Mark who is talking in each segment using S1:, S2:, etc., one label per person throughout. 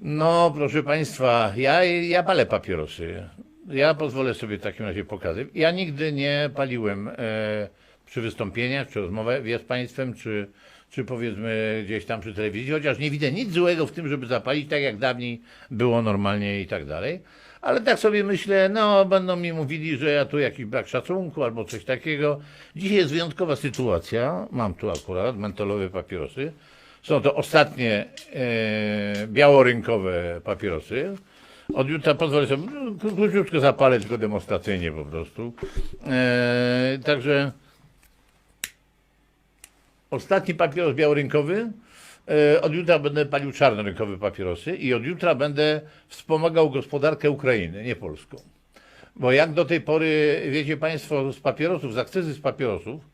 S1: No, proszę Państwa, ja, ja palę papierosy. Ja pozwolę sobie w takim razie pokazać. Ja nigdy nie paliłem e, przy wystąpieniach, czy rozmowach z Państwem, czy, czy powiedzmy gdzieś tam przy telewizji, chociaż nie widzę nic złego w tym, żeby zapalić, tak jak dawniej było normalnie i tak dalej. Ale tak sobie myślę, no będą mi mówili, że ja tu jakiś brak szacunku albo coś takiego. Dzisiaj jest wyjątkowa sytuacja. Mam tu akurat mentolowe papierosy. Są to ostatnie e, białorynkowe papierosy. Od jutra pozwolę sobie, no, króciutko zapalę, tylko demonstracyjnie po prostu. E, także ostatni papieros białorynkowy. E, Od jutra będę palił czarnorynkowe papierosy i od jutra będę wspomagał gospodarkę Ukrainy, nie polską. Bo jak do tej pory, wiecie Państwo, z papierosów, z akcyzy z papierosów,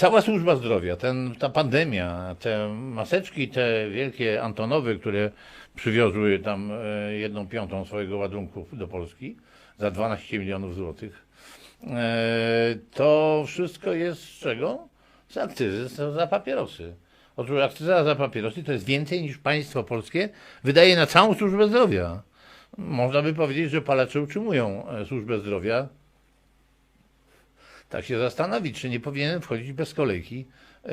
S1: cała służba zdrowia, ten, ta pandemia, te maseczki, te wielkie Antonowy, które przywiozły tam e, jedną piątą swojego ładunku do Polski za 12 milionów złotych, e, to wszystko jest z czego? Z akcyzy za- papierosy. Otóż akcyza za papierosy to jest więcej niż państwo polskie wydaje na całą służbę zdrowia. Można by powiedzieć, że palacze utrzymują e, służbę zdrowia. Tak się zastanowić, czy nie powinien wchodzić bez kolejki, e,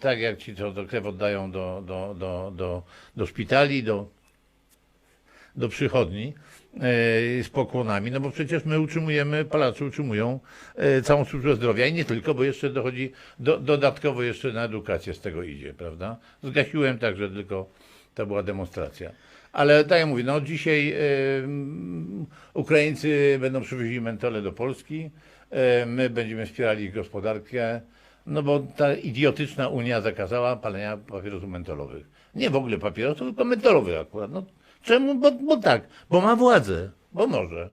S1: tak jak ci, co do krew oddają do, do, do, do, do szpitali, do, do przychodni e, z pokłonami, no bo przecież my utrzymujemy, palacze utrzymują e, całą służbę zdrowia i nie tylko, bo jeszcze dochodzi, do, dodatkowo jeszcze na edukację z tego idzie, prawda? Zgasiłem także tylko, to była demonstracja. Ale tak jak mówię, no dzisiaj Ukraińcy będą przywieźli mentole do Polski, my będziemy wspierali ich gospodarkę, no bo ta idiotyczna Unia zakazała palenia papierosów mentolowych. Nie w ogóle papierosów, tylko mentolowych akurat. No, czemu? Bo, bo tak, bo ma władzę, bo może.